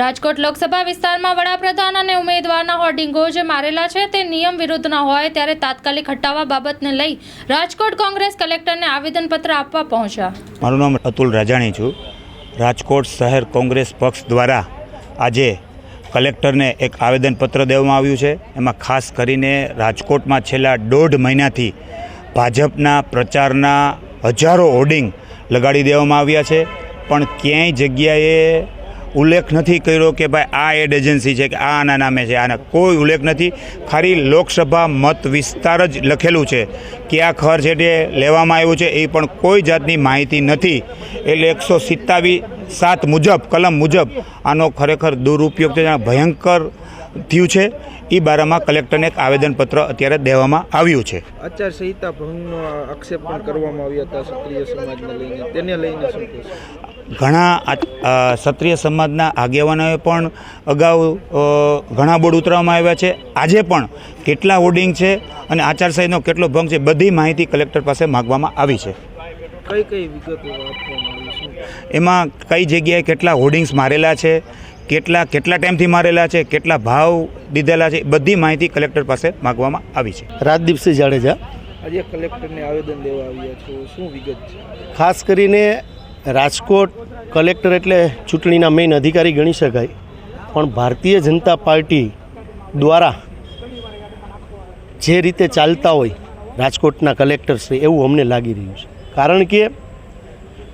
રાજકોટ લોકસભા વિસ્તારમાં વડાપ્રધાન અને ઉમેદવારના હોર્ડિંગો જે મારેલા છે તે નિયમ વિરુદ્ધના હોય ત્યારે તાત્કાલિક હટાવવા બાબતને લઈ રાજકોટ કોંગ્રેસ કલેક્ટરને આવેદનપત્ર આપવા પહોંચ્યા. મારું નામ અતુલ રાજાણી છું. રાજકોટ શહેર કોંગ્રેસ પક્ષ દ્વારા આજે કલેક્ટરને એક આવેદનપત્ર દેવામાં આવ્યું છે. એમાં ખાસ કરીને રાજકોટમાં છેલ્લા દોઢ મહિનાથી ભાજપના પ્રચારના હજારો હોર્ડિંગ લગાડી દેવામાં આવ્યા છે. પણ ક્યાંય જગ્યાએ ઉલ્લેખ નથી કર્યો કે ભાઈ આ એડ એજન્સી છે કે આ આના નામે છે. આના કોઈ ઉલ્લેખ નથી. ખાલી લોકસભા મત વિસ્તાર જ લખેલું છે કયા ખર્ચ એટલે લેવામાં આવ્યું છે. એ પણ કોઈ જાતની માહિતી નથી. એટલે એકસો સિત્તાવીસ સાત મુજબ, કલમ મુજબ આનો ખરેખર દુરુપયોગ છે. ભયંકર થયું છે. એ બારામાં કલેક્ટરને એક આવેદનપત્ર અત્યારે દેવામાં આવ્યું છે. આચાર સંહિતા ભંગનો આક્ષેપ પણ કરવામાં આવ્યો હતા ક્ષત્રિય સમાજને લઈને. તેને લઈને ઘણા ક્ષત્રિય સમાજના આગેવાનોએ પણ અગાઉ ઘણા બોર્ડ ઉતરવામાં આવ્યા છે. આજે પણ કેટલા હોર્ડિંગ છે અને આચારસંહિતાનો કેટલો ભંગ છે બધી માહિતી કલેક્ટર પાસે માગવામાં આવી છે. કઈ કઈ વિગતો એમાં કઈ જગ્યાએ કેટલા હોર્ડિંગ્સ મારેલા છે કેટલા કેટલા ટાઈમથી મારેલા છે કેટલા ભાવ દીધેલા છે બધી માહિતી કલેક્ટર પાસે માગવામાં આવી છે. રાજદીપસિંહ જાડેજા. આજે કલેક્ટરને આવેદન દેવા આવ્યા છો શું વિગત છે? ખાસ કરીને રાજકોટ કલેક્ટર એટલે ચૂંટણીના મેઇન અધિકારી ગણી શકાય પણ ભારતીય જનતા પાર્ટી દ્વારા જે રીતે ચાલતા હોય રાજકોટના કલેક્ટર છે એવું અમને લાગી રહ્યું છે. કારણ કે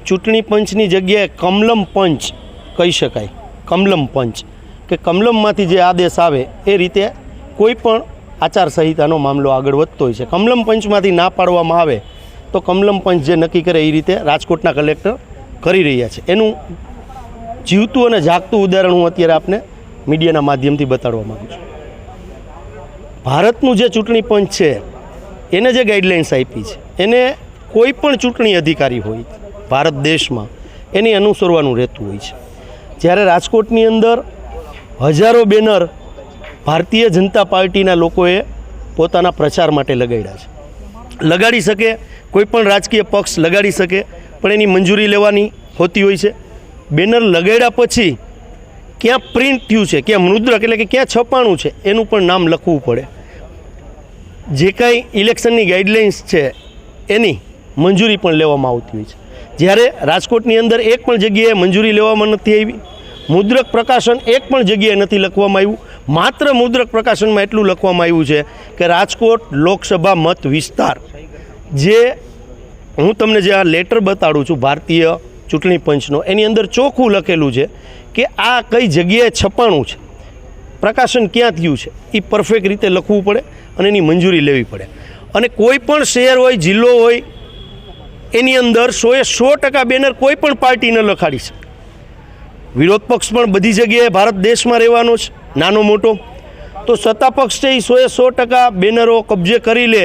ચૂંટણી પંચની જગ્યાએ કમલમ પંચ કહી શકાય. કમલમ પંચ, કે કમલમમાંથી જે આદેશ આવે એ રીતે કોઈ પણ આચારસંહિતાનો મામલો આગળ વધતો હોય છે. કમલમ પંચમાંથી ના પાડવામાં આવે તો કમલમ પંચ જે નક્કી કરે એ રીતે રાજકોટના કલેક્ટર કરી રહ્યા છે. એનું જીવતું અને જાગતું ઉદાહરણ હું અત્યારે આપને મીડિયાના માધ્યમથી બતાડવા માગું છું. ભારતનું જે ચૂંટણી પંચ છે, એને જે ગાઈડલાઇન્સ આપી છે, એને કોઈ પણ ચૂંટણી અધિકારી હોય, ભારત દેશમાં, એની અનુસરવાનું રહેતું હોય છે. જ્યારે રાજકોટની અંદર હજારો બેનર ભારતીય જનતા પાર્ટીના લોકોએ પોતાના પ્રચાર માટે લગાડ્યા છે. લગાડી શકે, કોઈ પણ રાજકીય પક્ષ લગાડી શકે, પણ એની મંજૂરી લેવાની હોતી હોય છે. બેનર લગાડ્યા પછી ક્યાં પ્રિન્ટ થયું છે, ક્યાં મુદ્રક એટલે કે ક્યાં છપાણું છે, એનું પણ નામ લખવું પડે. જે કાંઈ ઇલેક્શનની ગાઈડલાઇન્સ છે, એની મંજૂરી પણ લેવામાં આવતી હોય છે. જ્યારે રાજકોટની અંદર એક પણ જગ્યાએ મંજૂરી લેવામાં નથી આવી, મુદ્રક પ્રકાશન એક પણ જગ્યાએ નથી લખવામાં આવ્યું, માત્ર મુદ્રક પ્રકાશનમાં એટલું લખવામાં આવ્યું છે કે રાજકોટ લોકસભા મત વિસ્તાર, જે હું તમને જે આ લેટર બતાડું છું ભારતીય ચૂંટણી પંચનો, એની અંદર ચોખ્ખું લખેલું છે કે આ કઈ જગ્યાએ છપાણું છે, પ્રકાશન ક્યાં થયું છે એ પરફેક્ટ રીતે લખવું પડે અને એની મંજૂરી લેવી પડે. અને કોઈ પણ શહેર હોય, જિલ્લો હોય એની અંદર સોએ સો ટકા બેનર કોઈ પણ પાર્ટી ન લખાડી છે. વિરોધ પક્ષ પણ બધી જગ્યાએ ભારત દેશમાં રહેવાનો છે, નાનો મોટો. તો સત્તા પક્ષ છે એ સોએ સો ટકા બેનરો કબજે કરી લે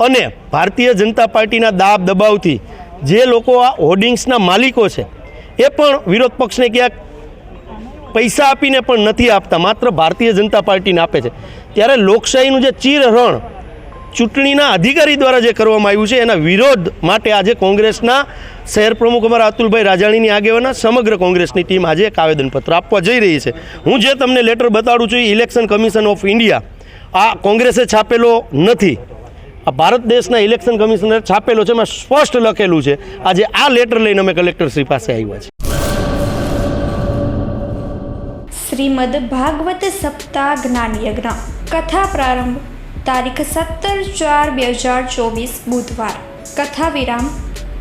અને ભારતીય જનતા પાર્ટીના દાબ દબાવથી જે લોકો આ હોર્ડિંગ્સના માલિકો છે, એ પણ વિરોધ પક્ષને ક્યાંક પૈસા આપીને પણ નથી આપતા, માત્ર ભારતીય જનતા પાર્ટીને આપે છે. ત્યારે લોકશાહીનું જે ચીરહરણ ચૂંટણીના અધિકારી દ્વારા જે કરવામાં આવ્યું છે, એના વિરોધ માટે આજે કોંગ્રેસના શહેર પ્રમુખ અમારા અતુલભાઈ રાજાણીની આગેવાના સમગ્ર કોંગ્રેસની ટીમ આજે એક આવેદનપત્ર આપવા જઈ રહી છે. હું જે તમને લેટર બતાડું છું, એ ઇલેક્શન કમિશન ઓફ ઇન્ડિયા. આ કોંગ્રેસે છાપેલો નથી. આ ભારત દેશના ઇલેક્શન કમિશનર છાપેલો છે, એમાં સ્પષ્ટ લખેલું છે. આજે આ લેટર લઈને અમે કલેક્ટરશ્રી પાસે આવ્યા છે શ્રીમદ ભાગવત સપ્તાહ જ્ઞાન યજ્ઞ કથા પ્રારંભ. તારીખ સત્તર ચાર બે હજાર ચોવીસ બુધવાર. કથા વિરામ.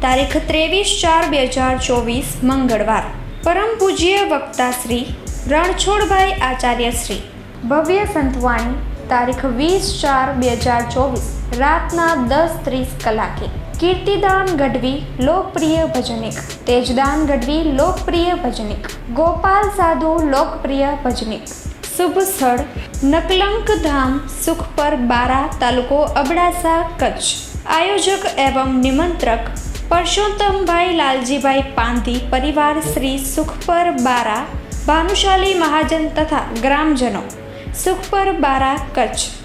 તારીખ ત્રેવીસ ચાર બે હજાર ચોવીસ મંગળવાર. પરમ પૂજ્ય વક્તા શ્રી રણછોડભાઈ આચાર્ય શ્રી. ભવ્ય સંતવાણી. તારીખ વીસ ચાર બે હજાર ચોવીસ. રાતના દસ ત્રીસ કલાકે. કીર્તિદાન ગઢવી, લોકપ્રિય ભજનિક. તેજદાન ગઢવી, લોકપ્રિય ભજનિક. ગોપાલ સાધુ, લોકપ્રિય ભજનિક. શુભ સ્થળ, નકલંક ધામ સુખપર બારા તાલુકો અબડાસા, કચ્છ. આયોજક એવં નિમંત્રક પરસોત્તમભાઈ લાલજીભાઈ પાંધી, પરિવાર શ્રી સુખપર બારા, ભાનુશાલી મહાજન તથા ગ્રામજનો. સુખપર બારા, કચ્છ.